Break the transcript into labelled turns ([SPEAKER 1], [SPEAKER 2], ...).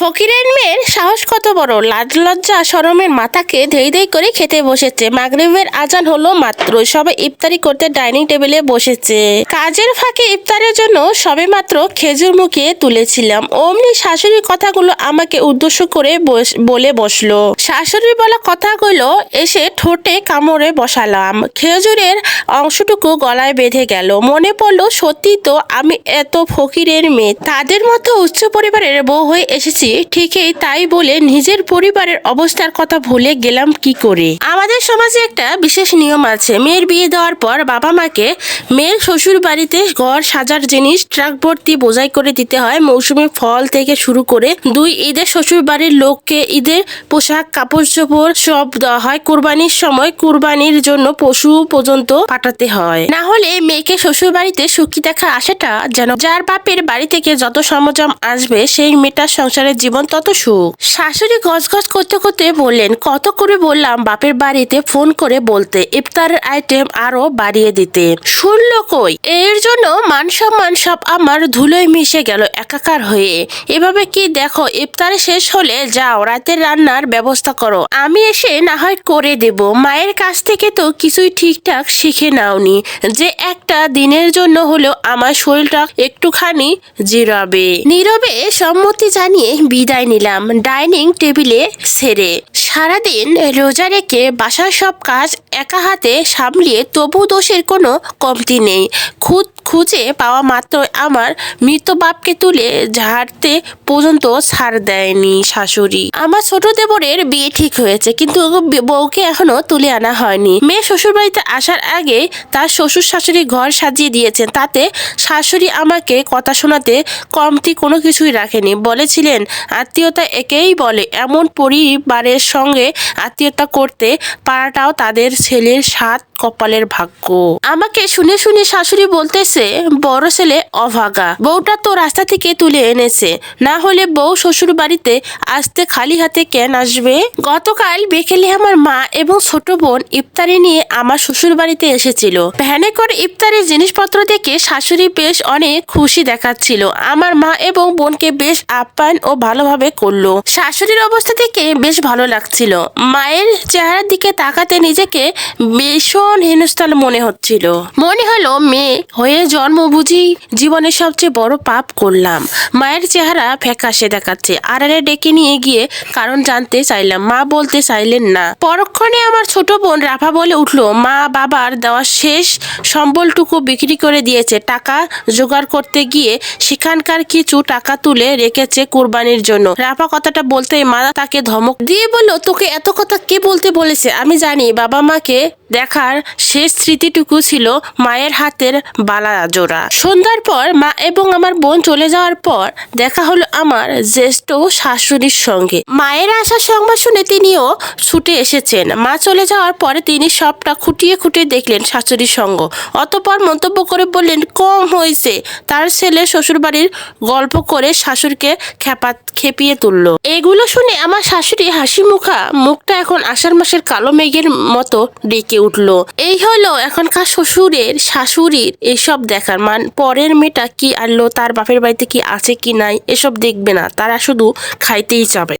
[SPEAKER 1] ফকিরের মেয়ের সাহস কত বড়? লাজ লজ্জা সরমের মাথাকে ধেই ধেই করে খেতে বসেছে। মাগরিবের আজান হলো মাত্র। সবে ইফতারি করতে ডাইনিং টেবিলে বসেছে। কাজের ফাঁকে ইফতারের জন্য সবে মাত্র খেজুর মুখিয়ে তুলেছিলাম। অমনি শাশুড়ির কথাগুলো আমাকে উদ্দেশ্য করে বলে বসল। শাশুড়ি বলা কথাগুলো এসে ঠোঁটে কামড়ে বসালাম। খেজুরের অংশটুকু গলায় বেঁধে গেল। মনে পড়ল সত্যি তো আমি এত ফকিরের মেয়ে। তাদের মতো উচ্চ পরিবারের বউ হয়ে এসেছি। ঠিকই তাই বলে নিজের পরিবারের অবস্থার কথা ভুলে গেলাম কি করে? আমাদের সমাজে একটা বিশেষ নিয়ম আছে। মেয়ের বিয়ে দেওয়ার পর বাবা মাকে মেয়ের শ্বশুর বাড়িতে ঘর সাজার জিনিস, ট্রাক ভর্তি, বোঝাই করে দিতে হয়। মৌসুমি ফল থেকে শুরু করে দুই ঈদের শ্বশুর বাড়ির লোককে ঈদের পোশাক, কাপড় চোপড় সব দেওয়া হয়। কুরবানির সময় কুরবানির জন্য পশু পর্যন্ত পাঠাতে হয়। না হলে মেয়েকে শ্বশুর বাড়িতে সুখী দেখা আশাটা যেন যার বাপের বাড়ি থেকে যত সরঞ্জাম আসবে, সেই মেয়েটার সংসারের জীবন তত সুখ। শাশুড়ি গজ গজগজ করতে করতে বললেন, কত করে বললাম বাপের বাড়িতে ফোন করে বলতে, ইফতারের আইটেম আরও বাড়িয়ে দিতে। শুনলো কই? এর জন্য মান সম্মান সব আমার ধুলোয় মিশে গেল একাকার হয়ে। এভাবে কি দেখো, ইফতার শেষ হলে যাও, রাতের রান্নার ব্যবস্থা করো। আমি এসে না হয় করে দেব। মায়ের কাছ থেকে তো কিছুই ঠিকঠাক শিখে নাওনি। যে একটা দিনের জন্য হলেও আমার শরীরটা একটুখানি জিরাবে। নীরবে সম্মতি জানিয়ে বিদায় নিলাম। ডাইনিং টেবিলে সেরে সারাদিন রোজা রেখে বাসার সব কাজ একা হাতে সামলিয়ে তবু দোষের কোনো কমতি নেই। খুদ খুঁজে পাওয়া মাত্র আমার মৃত বাপকে তুলে ঝাড়তে পর্যন্ত ছাড় দেয়নি শাশুড়ি। আমার ছোট দেবরের বিয়ে ঠিক হয়েছে, কিন্তু বউকে এখনও তুলে আনা হয়নি। মেয়ে শ্বশুর বাড়িতে আসার আগে তার শ্বশুর শাশুড়ি ঘর সাজিয়ে দিয়েছেন, তাতে শাশুড়ি আমাকে কথা শোনাতে কমতি কোনো কিছুই রাখেনি। বলেছিলেন, আত্মীয়তা একেই বলে, এমন পরিবারের সঙ্গে আত্মীয়তা করতে পারাটাও তাদের ছেলের সাত কপালের ভাগ্য। আমাকে শুনে শুনে শাশুড়ি বলতেছে বড় ছেলে অভাগা। বউটা তো রাস্তা থেকে তুলে এনেছে। না হলে বউ শ্বশুর বাড়িতে আসতে খালি হাতে কেন আসবে? গতকাল বিকেলে আমার মা এবং ছোট বোন ইফতারি নিয়ে আমার শ্বশুর বাড়িতে এসেছিল। ভ্যানে করে ইফতারের জিনিসপত্র দেখে শাশুড়ি বেশ অনেক খুশি দেখাচ্ছিল। আমার মা এবং বোনকে বেশ আপ্যায়ন ও ভালোভাবে করল। শাশুড়ির অবস্থা থেকে বেশ ভালো লাগছিল। মায়ের চেহারার দিকে তাকাতে নিজেকে ভীষণ হেনস্থল মনে হচ্ছিল। মনে হলো মেয়ে হয়ে জন্ম বুঝি জীবনের সবচেয়ে বড় পাপ করলাম। মায়ের চেহারা ফ্যাকাশে দেখাচ্ছে। আড়ালে ডেকে নিয়ে গিয়ে কারণ জানতে চাইলাম। মা বলতে চাইলেন না। পরক্ষণে আমার ছোট বোন রাফা বলে উঠল, মা, বাবার দেওয়া শেষ সম্বলটুকু বিক্রি করে দিয়েছে। টাকা জোগাড় করতে গিয়ে সেখানকার কিছু টাকা তুলে রেখেছে কুরবানির জন্য। রাফা কথাটা বলতেই মা তাকে ধমক দিয়ে বলল, তোকে এত কথা কে বলতে বলেছে? আমি জানি বাবা মাকে দেখার শেষ স্মৃতিটুকু ছিল মায়ের হাতের বালা জোড়া। সন্ধ্যার পর মা এবং আমার বোন চলে যাওয়ার পর দেখা হলো আমার জ্যেষ্ঠ শাশুড়ির সঙ্গে। মায়ের আসার সংবাদ শুনে তিনিও ছুটে এসেছেন। মা চলে যাওয়ার পরে তিনি সবটা খুঁটিয়ে খুঁটিয়ে দেখলেন শাশুড়ির সঙ্গ। অতপর মন্তব্য করে বললেন, কম হয়েছে। তার ছেলে শ্বশুরবাড়ির গল্প করে শাশুড়িকে খেপা খেপিয়ে তুললো। এগুলো শুনে আমার শাশুড়ি হাসি মুখা মুখটা এখন আষাঢ় মাসের কালো মেঘের মতো ডেকে উঠল। এই হলো এখনকার শ্বশুরের, শাশুড়ির এসব দেখার মান। পরের মেয়েটা কি আনলো, তার বাপের বাড়িতে কি আছে কি নাই, এসব দেখবে না। তারা শুধু খাইতেই চাবে